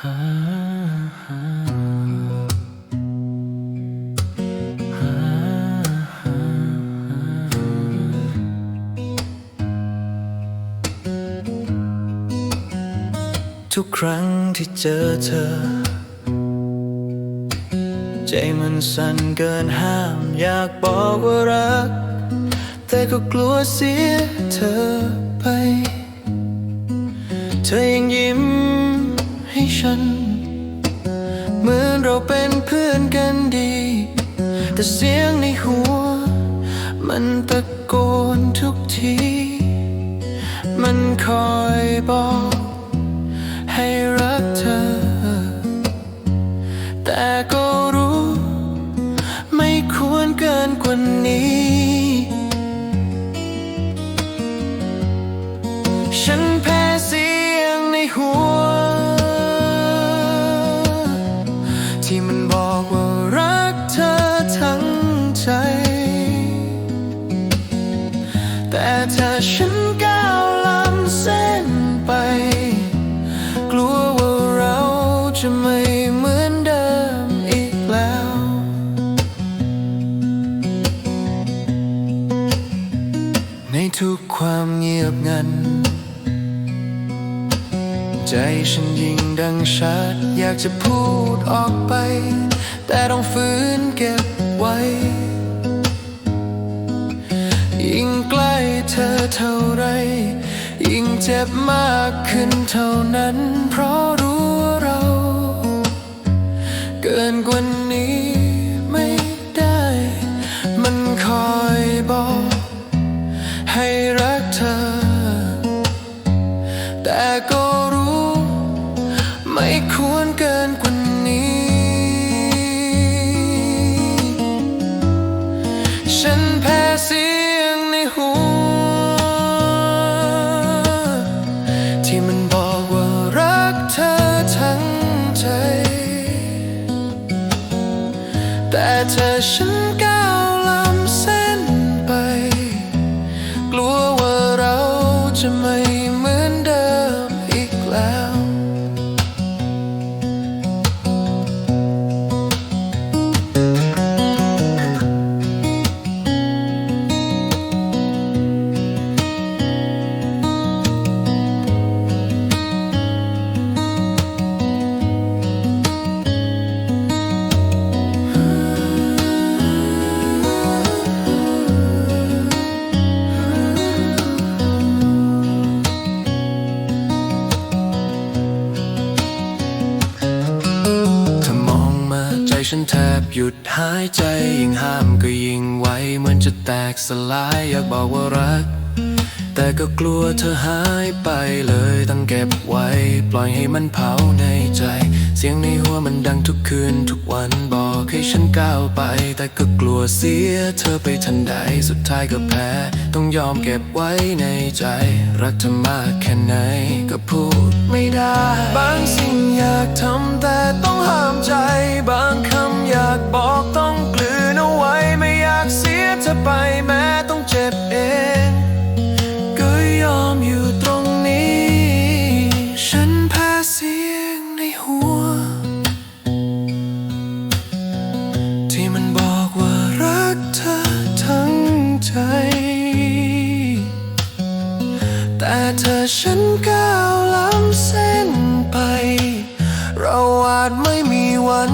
ทุกครั้งที่เจอเธอ ใจมันสั่นเกินห้าม อยากบอกว่ารัก แต่ก็กลัวเสียเธอไป เธอยังยิ ฉัน เหมือนเราเป็นเพื่อนกันดี แต่เสียงในหัว มันตะโกนทุกที มันคอยบอก ให้รักเธอ แต่ก็รู้ ไม่ควรเกินกว่านี้ แต่ถ้าฉันก้าวล้ำเส้นไป กลัวว่าเราจะไม่เหมือนเดิมอีกแล้ว ในทุกความเงียบงัน ใจฉันยิ่งดังชัดอยากจะพูดออกไป แต่ต้องฝืนเก็บ เท่าไร ยิ่งเจ็บมากขึ้นเท่านั้น เพราะรู้ว่าเรา เกินกว่านี้ไม่ได้ มันคอยบอก ให้รักเธอ แต่ก็ แต่ หยุดหายใจยิ่งห้ามก็ยิ่งไวเหมือนจะแตกสลายอยากบอกว่ารัก แต่ก็กลัวเธอหายไปเลยต้องเก็บไว้ ปล่อยให้มันเผาในใจ เสียงในหัวมันดังทุกคืนทุกวันบอกให้ฉันก้าวไป แต่ก็กลัวเสียเธอไปทันใดสุดท้ายก็แพ้ ต้องยอมเก็บไว้ในใจ รักเธอมากแค่ไหนก็พูดไม่ได้ แต่เธอฉันก้าวล้ำเส้นไป เราอาจไม่มีวัน